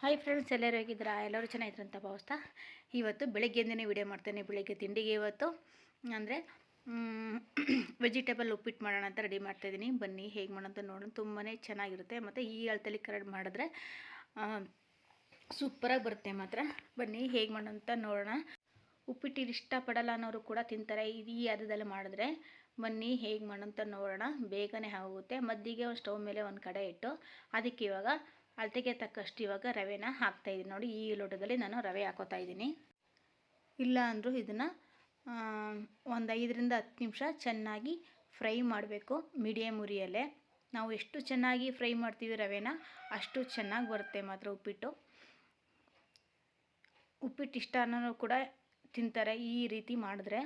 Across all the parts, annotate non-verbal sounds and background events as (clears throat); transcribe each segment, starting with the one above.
Hi friends ಎಲ್ಲರೂ ಹೇಗಿದ್ದೀರಾ? ಎಲ್ಲರೂ ಚೆನ್ನಾಗಿದ್ರು ಅಂತ ಭಾವಿಸ್ತಾ ಇವತ್ತು ಬೆಳಗ್ಗೆಯಿಂದನೇ ವಿಡಿಯೋ ಮಾಡ್ತೇನೆ. ಬೆಳಗ್ಗೆ ತಿಂಡಿಗೆ ಇವತ್ತು, ಅಂದರೆ ವೆಜಿಟೇಬಲ್ (clears throat) ಉಪ್ಪಿಟ್ಟು ಮಾಡೋಣ ಅಂತ ರೆಡಿ ಮಾಡ್ತಾಯಿದ್ದೀನಿ ಬನ್ನಿ, ಹೇಗೆ ಮಾಡೋಂತ ನೋಡೋಣ. ತುಂಬಾ ಚೆನ್ನಾಗಿರುತ್ತೆ. ಮತ್ತು ಈ ಅಳ್ತಲಿ ಕರೆಡ್ ಮಾಡಿದ್ರೆ ಸೂಪರಾಗಿ ಬರುತ್ತೆ ಮಾತ್ರ. ಬನ್ನಿ, ಹೇಗೆ ಮಾಡೋಂತ ನೋಡೋಣ. ಉಪ್ಪಿಟ್ಟು ಇಷ್ಟಪಡಲ್ಲ ಅನ್ನೋರು ಕೂಡ ತಿಂತಾರೆ. ಇದು ಈ ಅದದಲ್ಲಿ ಮಾಡಿದ್ರೆ, ಬನ್ನಿ, ಹೇಗೆ ಮಾಡೋಂತ ನೋಡೋಣ. ಬೇಗನೆ ಆಗುತ್ತೆ. ಮದ್ದಿಗೆ ಸ್ಟವ್ ಮೇಲೆ ಒಂದು ಕಡೆ ಇಟ್ಟು, ಅದಕ್ಕೆ ಇವಾಗ ಅಳತೆಗೆ ತಕ್ಕಷ್ಟು ಇವಾಗ ರವೆನ ಹಾಕ್ತಾಯಿದ್ದೀನಿ ನೋಡಿ, ಈ ಲೋಟದಲ್ಲಿ ನಾನು ರವೆ ಹಾಕೋತಾ ಇದ್ದೀನಿ. ಇಲ್ಲ ಅಂದರೂ ಇದನ್ನು ಒಂದು ಐದರಿಂದ ಹತ್ತು ನಿಮಿಷ ಚೆನ್ನಾಗಿ ಫ್ರೈ ಮಾಡಬೇಕು ಮೀಡಿಯಮ್ ಉರಿಯಲ್ಲೇ. ನಾವು ಎಷ್ಟು ಚೆನ್ನಾಗಿ ಫ್ರೈ ಮಾಡ್ತೀವಿ ರವೆನ, ಅಷ್ಟು ಚೆನ್ನಾಗಿ ಬರುತ್ತೆ ಮಾತ್ರ ಉಪ್ಪಿಟ್ಟು. ಉಪ್ಪಿಟ್ಟು ಇಷ್ಟ ಅನ್ನೋ ಕೂಡ ತಿಂತಾರೆ ಈ ರೀತಿ ಮಾಡಿದ್ರೆ.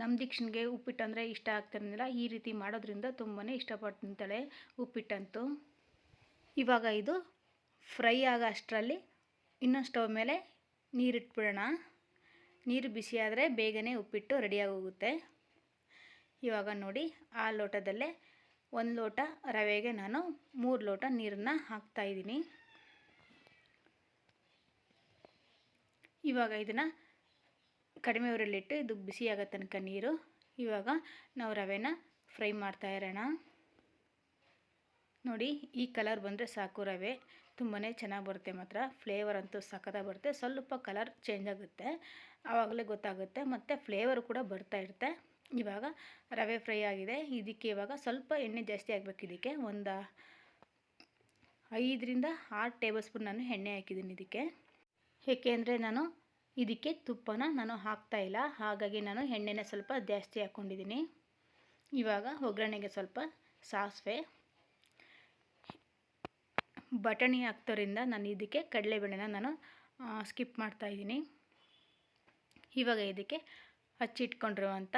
ನಮ್ಮ ದೀಕ್ಷನ್ಗೆ ಉಪ್ಪಿಟ್ಟು ಅಂದರೆ ಇಷ್ಟ ಆಗ್ತಿರಲಿಲ್ಲ ಈ ರೀತಿ ಮಾಡೋದ್ರಿಂದ ತುಂಬಾ ಇಷ್ಟಪಟ್ಟು ತಿಂತಾಳೆ ಉಪ್ಪಿಟ್ಟಂತೂ. ಇವಾಗ ಇದು ಫ್ರೈ ಆಗೋ ಅಷ್ಟರಲ್ಲಿ ಇನ್ನೊಂದು ಸ್ಟವ್ ಮೇಲೆ ನೀರಿಟ್ಬಿಡೋಣ ನೀರು ಬಿಸಿಯಾದರೆ ಬೇಗನೆ ಉಪ್ಪಿಟ್ಟು ರೆಡಿಯಾಗೋಗುತ್ತೆ ಇವಾಗ ನೋಡಿ ಆ ಲೋಟದಲ್ಲೇ ಒಂದು ಲೋಟ ರವೆಗೆ ನಾನು ಮೂರು ಲೋಟ ನೀರನ್ನ ಹಾಕ್ತಾಯಿದ್ದೀನಿ ಇವಾಗ ಇದನ್ನು ಕಡಿಮೆ ಉರಿಲಿಟ್ಟು ಇದು ಬಿಸಿ ಆಗೋ ತನಕ ನೀರು. ಇವಾಗ ನಾವು ರವೆನ ಫ್ರೈ ಮಾಡ್ತಾ ಇರೋಣ. ನೋಡಿ, ಈ ಕಲರ್ ಬಂದರೆ ಸಾಕು ರವೆ. ತುಂಬಾ ಚೆನ್ನಾಗಿ ಬರುತ್ತೆ ಮಾತ್ರ. ಫ್ಲೇವರ್ ಅಂತೂ ಸಖತ್ತಾಗಿ ಬರುತ್ತೆ. ಸ್ವಲ್ಪ ಕಲರ್ ಚೇಂಜ್ ಆಗುತ್ತೆ. ಆವಾಗಲೇ ಗೊತ್ತಾಗುತ್ತೆ. ಮತ್ತು ಫ್ಲೇವರ್ ಕೂಡ ಬರ್ತಾ ಇರುತ್ತೆ. ಇವಾಗ ರವೆ ಫ್ರೈ ಆಗಿದೆ. ಇದಕ್ಕೆ ಇವಾಗ ಸ್ವಲ್ಪ ಎಣ್ಣೆ ಜಾಸ್ತಿ ಆಗಬೇಕು ಇದಕ್ಕೆ. ಒಂದು ಐದರಿಂದ ಆರು ಟೇಬಲ್ ಸ್ಪೂನ್ ನಾನು ಎಣ್ಣೆ ಹಾಕಿದ್ದೀನಿ ಇದಕ್ಕೆ. ಏಕೆಂದರೆ ನಾನು ಇದಕ್ಕೆ ತುಪ್ಪನ ನಾನು ಹಾಕ್ತಾಯಿಲ್ಲ ಹಾಗಾಗಿ ನಾನು ಎಣ್ಣೆನ ಸ್ವಲ್ಪ ಜಾಸ್ತಿ ಹಾಕ್ಕೊಂಡಿದ್ದೀನಿ ಇವಾಗ ಒಗ್ಗರಣೆಗೆ ಸ್ವಲ್ಪ ಸಾಸಿವೆ. ಬಟಾಣಿ ಹಾಕ್ತೋರಿಂದ ನಾನು ಇದಕ್ಕೆ ಕಡಲೆಬೇಳೆನ ನಾನು ಸ್ಕಿಪ್ ಮಾಡ್ತಾಯಿದ್ದೀನಿ ಇವಾಗ ಇದಕ್ಕೆ ಹಚ್ಚಿಟ್ಕೊಂಡಿರುವಂಥ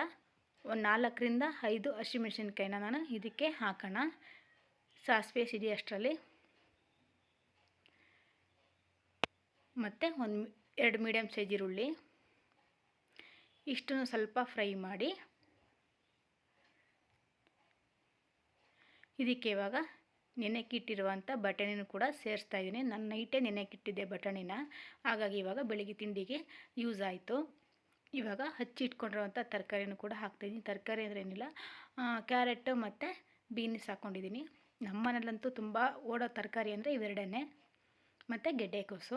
ಒಂದು ನಾಲ್ಕರಿಂದ ಐದು ಹಸಿಮೆಣ್ಸಿನ್ಕಾಯಿನ ನಾನು ಇದಕ್ಕೆ ಹಾಕೋಣ. ಸಾಸಿವೆ ಸಿಡಿ ಅಷ್ಟರಲ್ಲಿ. ಮತ್ತು ಒಂದು ಎರಡು ಮೀಡಿಯಮ್ ಸೈಜ್ ಈರುಳ್ಳಿ. ಇಷ್ಟನ್ನು ಸ್ವಲ್ಪ ಫ್ರೈ ಮಾಡಿ. ಇದಕ್ಕೆ ಇವಾಗ ನೆನೆಕ್ಕಿಟ್ಟಿರುವಂಥ ಬಟಾಣಿನೂ ಕೂಡ ಸೇರಿಸ್ತಾ ಇದ್ದೀನಿ. ನಾನು ನೈಟೇ ನೆನೆಕ್ಕಿಟ್ಟಿದ್ದೆ ಬಟಾಣಿನ. ಹಾಗಾಗಿ ಇವಾಗ ಬೆಳಿಗ್ಗೆ ತಿಂಡಿಗೆ ಯೂಸ್ ಆಯಿತು. ಇವಾಗ ಹಚ್ಚಿಟ್ಕೊಂಡಿರುವಂಥ ತರಕಾರಿನೂ ಕೂಡ ಹಾಕ್ತಾಯಿದ್ದೀನಿ ತರಕಾರಿ ಅಂದರೆ ಏನಿಲ್ಲ ಕ್ಯಾರೆಟ್ ಮತ್ತು ಬೀನ್ಸ್ ಹಾಕ್ಕೊಂಡಿದ್ದೀನಿ ನಮ್ಮ ಮನೆಯಲ್ಲಂತೂ ತುಂಬ ಓಡೋ ತರಕಾರಿ ಅಂದರೆ ಇವೆರಡೇ ಮತ್ತು ಗೆಡ್ಡೆಕೋಸು.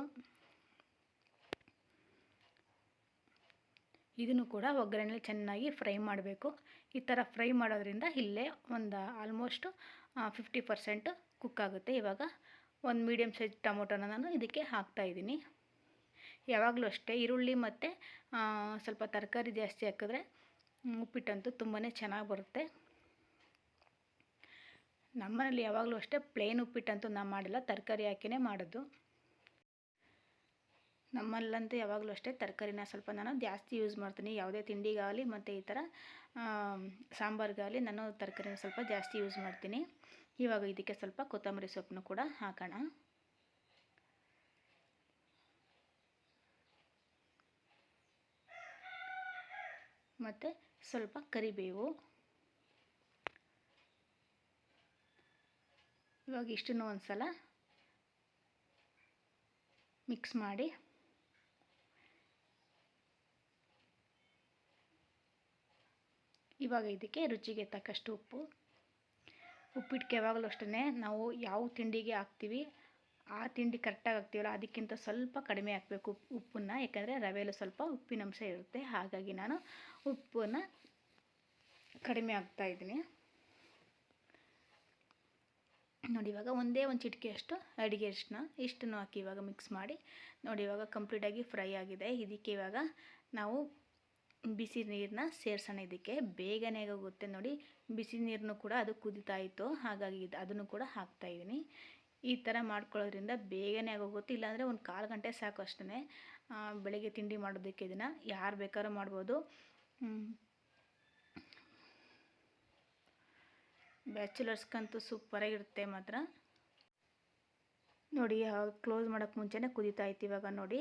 ಇದನ್ನು ಕೂಡ ಒಗ್ಗರಣೆಲಿ ಚೆನ್ನಾಗಿ ಫ್ರೈ ಮಾಡಬೇಕು. ಈ ಥರ ಫ್ರೈ ಮಾಡೋದ್ರಿಂದ ಇಲ್ಲೇ ಒಂದು ಆಲ್ಮೋಸ್ಟು ಫಿಫ್ಟಿ ಪರ್ಸೆಂಟ್ ಕುಕ್ ಆಗುತ್ತೆ. ಇವಾಗ ಒಂದು ಮೀಡಿಯಮ್ ಸೈಜ್ ಟೊಮೊಟೊನ ನಾನು ಇದಕ್ಕೆ ಹಾಕ್ತಾಯಿದ್ದೀನಿ ಯಾವಾಗಲೂ ಅಷ್ಟೇ ಈರುಳ್ಳಿ ಮತ್ತು ಸ್ವಲ್ಪ ತರಕಾರಿ ಜಾಸ್ತಿ ಹಾಕಿದ್ರೆ ಉಪ್ಪಿಟ್ಟಂತೂ ತುಂಬಾ ಚೆನ್ನಾಗಿ ಬರುತ್ತೆ. ನಮ್ಮನೇಲಿ ಯಾವಾಗಲೂ ಅಷ್ಟೇ ಪ್ಲೇನ್ ಉಪ್ಪಿಟ್ಟಂತೂ ನಾನು ಮಾಡಿಲ್ಲ, ತರಕಾರಿ ಹಾಕಿನೇ ಮಾಡೋದು. ನಮ್ಮಲ್ಲಂತೂ ಯಾವಾಗಲೂ ಅಷ್ಟೇ ತರಕಾರಿನ ಸ್ವಲ್ಪ ನಾನು ಜಾಸ್ತಿ ಯೂಸ್ ಮಾಡ್ತೀನಿ. ಯಾವುದೇ ತಿಂಡಿಗಾಗಲಿ ಮತ್ತು ಈ ಥರ ಸಾಂಬಾರಿಗಾಗಲಿ ನಾನು ತರಕಾರಿನ ಸ್ವಲ್ಪ ಜಾಸ್ತಿ ಯೂಸ್ ಮಾಡ್ತೀನಿ. ಇವಾಗ ಇದಕ್ಕೆ ಸ್ವಲ್ಪ ಕೊತ್ತಂಬರಿ ಸೊಪ್ಪನ್ನು ಕೂಡ ಹಾಕೋಣ. ಮತ್ತು ಸ್ವಲ್ಪ ಕರಿಬೇವು. ಇವಾಗ ಇಷ್ಟನ್ನು ಒಂದು ಸಲ ಮಿಕ್ಸ್ ಮಾಡಿ ಇವಾಗ ಇದಕ್ಕೆ ರುಚಿಗೆ ತಕ್ಕಷ್ಟು ಉಪ್ಪು ಉಪ್ಪಿಟ್ಟಿಗೆ ಯಾವಾಗಲೂ ಅಷ್ಟೇ ನಾವು ಯಾವ ತಿಂಡಿಗೆ ಹಾಕ್ತೀವಿ, ಆ ತಿಂಡಿ ಕರೆಕ್ಟಾಗಿ ಹಾಕ್ತೀವಲ್ಲ, ಅದಕ್ಕಿಂತ ಸ್ವಲ್ಪ ಕಡಿಮೆ ಹಾಕಬೇಕು ಉಪ್ಪನ್ನು. ಯಾಕಂದರೆ ರವೆಯಲ್ಲಿ ಸ್ವಲ್ಪ ಉಪ್ಪಿನಂಶ ಇರುತ್ತೆ. ಹಾಗಾಗಿ ನಾನು ಉಪ್ಪನ್ನು ಕಡಿಮೆ ಹಾಕ್ತಾಯಿದ್ದೀನಿ ನೋಡಿ, ಇವಾಗ ಒಂದೇ ಒಂದು ಚಿಟಿಕೆಯಷ್ಟು ಅಡುಗೆ ಅರಿಶಿನ ಇಷ್ಟನ್ನು ಹಾಕಿ ಇವಾಗ ಮಿಕ್ಸ್ ಮಾಡಿ. ನೋಡಿ, ಇವಾಗ ಕಂಪ್ಲೀಟಾಗಿ ಫ್ರೈ ಆಗಿದೆ. ಇದಕ್ಕೆ ಇವಾಗ ನಾವು ಬಿಸಿ ನೀರನ್ನ ಸೇರ್ಸೋಣ ಇದಕ್ಕೆ. ಬೇಗನೆ ಆಗೋಗುತ್ತೆ ನೋಡಿ. ಬಿಸಿ ನೀರನ್ನು ಕೂಡ ಅದು ಕುದಿತಾ ಇತ್ತು. ಹಾಗಾಗಿ ಅದನ್ನು ಕೂಡ ಹಾಕ್ತಾಯಿದ್ದೀನಿ ಈ ಥರ ಮಾಡ್ಕೊಳ್ಳೋದ್ರಿಂದ ಬೇಗನೆ ಆಗೋಗುತ್ತೆ. ಇಲ್ಲಾಂದರೆ ಒಂದು ಕಾಲು ಗಂಟೆ ಸಾಕು ಅಷ್ಟೇ ಬೆಳಗ್ಗೆ ತಿಂಡಿ ಮಾಡೋದಕ್ಕೆ ಇದನ್ನು ಯಾರು ಬೇಕಾದ್ರೂ ಮಾಡ್ಬೋದು. ಬ್ಯಾಚುಲರ್ಸ್ಗಂತೂ ಸೂಪರಾಗಿರುತ್ತೆ ಮಾತ್ರ. ನೋಡಿ ಕ್ಲೋಸ್ ಮಾಡೋಕ್ಕೆ ಮುಂಚೆನೇ ಕುದಿತಾ ಇತ್ತು ಇವಾಗ ನೋಡಿ.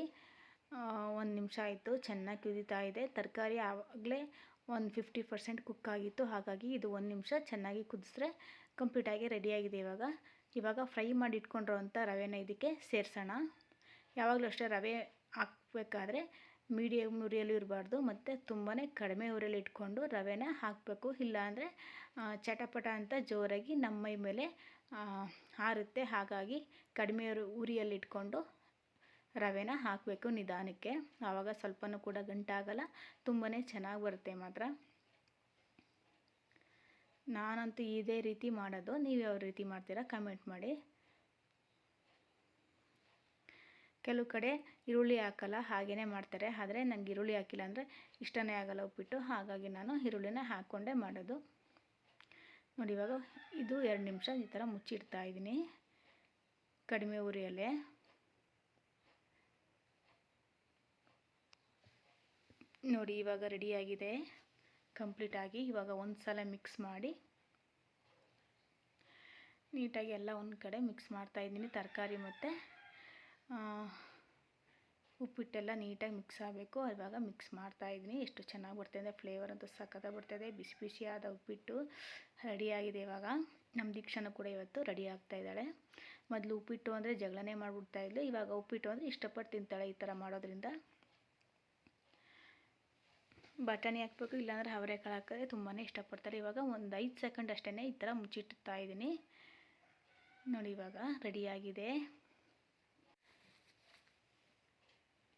ಒಂದು ನಿಮಿಷ ಆಯಿತು. ಚೆನ್ನಾಗಿ ಕುದೀತಾ ಇದೆ. ತರಕಾರಿ ಆವಾಗಲೇ ಒಂದು ಫಿಫ್ಟಿ ಪರ್ಸೆಂಟ್ ಕುಕ್ ಆಗಿತ್ತು. ಹಾಗಾಗಿ ಇದು ಒಂದು ನಿಮಿಷ ಚೆನ್ನಾಗಿ ಕುದಿಸ್ರೆ ಕಂಪ್ಲೀಟಾಗಿ ರೆಡಿಯಾಗಿದೆ ಇವಾಗ. ಇವಾಗ ಫ್ರೈ ಮಾಡಿ ಇಟ್ಕೊಂಡಿರೋವಂಥ ರವೆನ ಇದಕ್ಕೆ ಸೇರಿಸೋಣ. ಯಾವಾಗಲೂ ಅಷ್ಟೇ ರವೆ ಹಾಕಬೇಕಾದ್ರೆ ಮೀಡಿಯಮ್ ಉರಿಯಲ್ಲೂ ಇರಬಾರ್ದು. ಮತ್ತು ತುಂಬಾ ಕಡಿಮೆ ಉರಿಯಲ್ಲಿ ಇಟ್ಕೊಂಡು ರವೆನ ಹಾಕಬೇಕು. ಇಲ್ಲಾಂದರೆ ಚಟಪಟ ಅಂತ ಜೋರಾಗಿ ನಮ್ಮ ಮೈ ಮೇಲೆ ಆರುತ್ತೆ ಹಾಗಾಗಿ ಕಡಿಮೆ ಉರಿಯಲ್ಲಿ ಇಟ್ಕೊಂಡು ರವೆನ ಹಾಕಬೇಕು ನಿಧಾನಕ್ಕೆ. ಆವಾಗ ಸ್ವಲ್ಪನೂ ಕೂಡ ಗಂಟಾಗಲ್ಲ ತುಂಬಾ ಚೆನ್ನಾಗಿ ಬರುತ್ತೆ ಮಾತ್ರ. ನಾನಂತೂ ಇದೇ ರೀತಿ ಮಾಡೋದು. ನೀವು ಯಾವ ರೀತಿ ಮಾಡ್ತೀರಾ ಕಮೆಂಟ್ ಮಾಡಿ. ಕೆಲವು ಕಡೆ ಈರುಳ್ಳಿ ಹಾಕಲ್ಲ ಹಾಗೇ ಮಾಡ್ತಾರೆ. ಆದರೆ ನನಗೆ ಈರುಳ್ಳಿ ಹಾಕಿಲ್ಲ ಅಂದರೆ ಇಷ್ಟನೇ ಆಗಲ್ಲ ಉಪ್ಪಿಟ್ಟು. ಹಾಗಾಗಿ ನಾನು ಈರುಳ್ಳಿನ ಹಾಕ್ಕೊಂಡೇ ಮಾಡೋದು. ನೋಡಿ ಇವಾಗ ಇದು ಎರಡು ನಿಮಿಷ ಈ ಥರ ಮುಚ್ಚಿಡ್ತಾ ಇದ್ದೀನಿ. ಕಡಿಮೆ ಉರಿಯಲ್ಲೇ. ನೋಡಿ, ಇವಾಗ ರೆಡಿಯಾಗಿದೆ ಕಂಪ್ಲೀಟಾಗಿ ಇವಾಗ ಒಂದು ಸಲ ಮಿಕ್ಸ್ ಮಾಡಿ. ನೀಟಾಗಿ ಎಲ್ಲ ಒಂದು ಕಡೆ ಮಿಕ್ಸ್ ಮಾಡ್ತಾಯಿದ್ದೀನಿ ತರಕಾರಿ ಮತ್ತು ಉಪ್ಪಿಟ್ಟೆಲ್ಲ ನೀಟಾಗಿ ಮಿಕ್ಸ್ ಆಗಬೇಕು. ಇವಾಗ ಮಿಕ್ಸ್ ಮಾಡ್ತಾಯಿದ್ದೀನಿ ಎಷ್ಟು ಚೆನ್ನಾಗಿ ಬರ್ತಾಯಿದೆ ಫ್ಲೇವರ್ ಅಂತೂ ಸಖತ್ತಾಗಿ ಬರ್ತಾಯಿದೆ ಬಿಸಿ ಬಿಸಿಯಾದ ಉಪ್ಪಿಟ್ಟು ರೆಡಿಯಾಗಿದೆ ಇವಾಗ. ನಮ್ಮ ದೀಕ್ಷಾನು ಕೂಡ ಇವತ್ತು ರೆಡಿ ಆಗ್ತಾ ಇದ್ದಾಳೆ. ಮೊದಲು ಉಪ್ಪಿಟ್ಟು ಅಂದರೆ ಜಗಳನೇ ಮಾಡಿಬಿಡ್ತಾ ಇದ್ಲು. ಇವಾಗ ಉಪ್ಪಿಟ್ಟು ಅಂದರೆ ಇಷ್ಟಪಟ್ಟು ತಿಂತಾಳೆ ಈ ಥರ ಮಾಡೋದ್ರಿಂದ. ಬಟಾಣಿ ಹಾಕ್ಬೇಕು, ಇಲ್ಲಾಂದರೆ ಅವರೆಕಾಳು ಹಾಕಿದ್ರೆ ತುಂಬಾ ಇಷ್ಟಪಡ್ತಾರೆ. ಇವಾಗ ಒಂದು ಐದು ಸೆಕೆಂಡ್ ಅಷ್ಟೇ ಈ ಥರ ಮುಚ್ಚಿಡ್ತಾ ಇದ್ದೀನಿ ನೋಡಿ ಇವಾಗ ರೆಡಿಯಾಗಿದೆ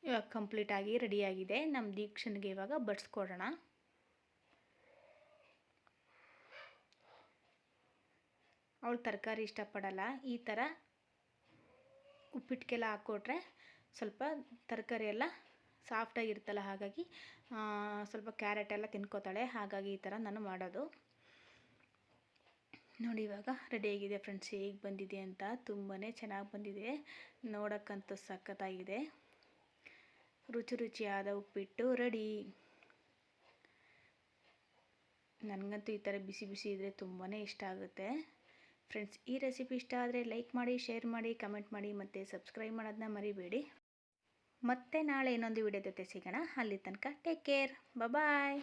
ಇವಾಗ ಕಂಪ್ಲೀಟಾಗಿ ರೆಡಿಯಾಗಿದೆ ನಮ್ಮ ದೀಕ್ಷನ್ಗೆ ಇವಾಗ ಬಡಿಸ್ಕೊಡೋಣ. ಅವಳು ತರಕಾರಿ ಇಷ್ಟಪಡಲ್ಲ. ಈ ಥರ ಉಪ್ಪಿಟ್ಟಿಗೆಲ್ಲ ಹಾಕ್ಕೊಟ್ರೆ ಸ್ವಲ್ಪ ತರಕಾರಿ ಎಲ್ಲ ಸಾಫ್ಟಾಗಿರ್ತಲ್ಲ ಹಾಗಾಗಿ ಸ್ವಲ್ಪ ಕ್ಯಾರೆಟ್ ಎಲ್ಲ ತಿನ್ಕೋತಾಳೆ. ಹಾಗಾಗಿ ಈ ಥರ ನಾನು ಮಾಡೋದು. ನೋಡಿ ಇವಾಗ ರೆಡಿಯಾಗಿದೆ ಫ್ರೆಂಡ್ಸ್ ಹೇಗೆ ಬಂದಿದೆ ಅಂತ ತುಂಬಾ ಚೆನ್ನಾಗಿ ಬಂದಿದೆ. ನೋಡೋಕ್ಕಂತೂ ಸಖತ್ತಾಗಿದೆ. ರುಚಿ ರುಚಿಯಾದ ಉಪ್ಪಿಟ್ಟು ರೆಡಿ ನನಗಂತೂ ಈ ಥರ ಬಿಸಿ ಬಿಸಿ ಇದ್ದರೆ ತುಂಬಾ ಇಷ್ಟ ಆಗುತ್ತೆ. ಫ್ರೆಂಡ್ಸ್ ಈ ರೆಸಿಪಿ ಇಷ್ಟ ಆದರೆ ಲೈಕ್ ಮಾಡಿ ಶೇರ್ ಮಾಡಿ ಕಮೆಂಟ್ ಮಾಡಿ, ಮತ್ತು ಸಬ್ಸ್ಕ್ರೈಬ್ ಮಾಡೋದನ್ನ ಮರಿಬೇಡಿ. ಮತ್ತೆ ನಾಳೆ ಇನ್ನೊಂದು ವಿಡಿಯೋ ಜೊತೆ ಸಿಗೋಣ. ಅಲ್ಲಿ ತನಕ ಟೇಕ್ ಕೇರ್ ಬಾಯ್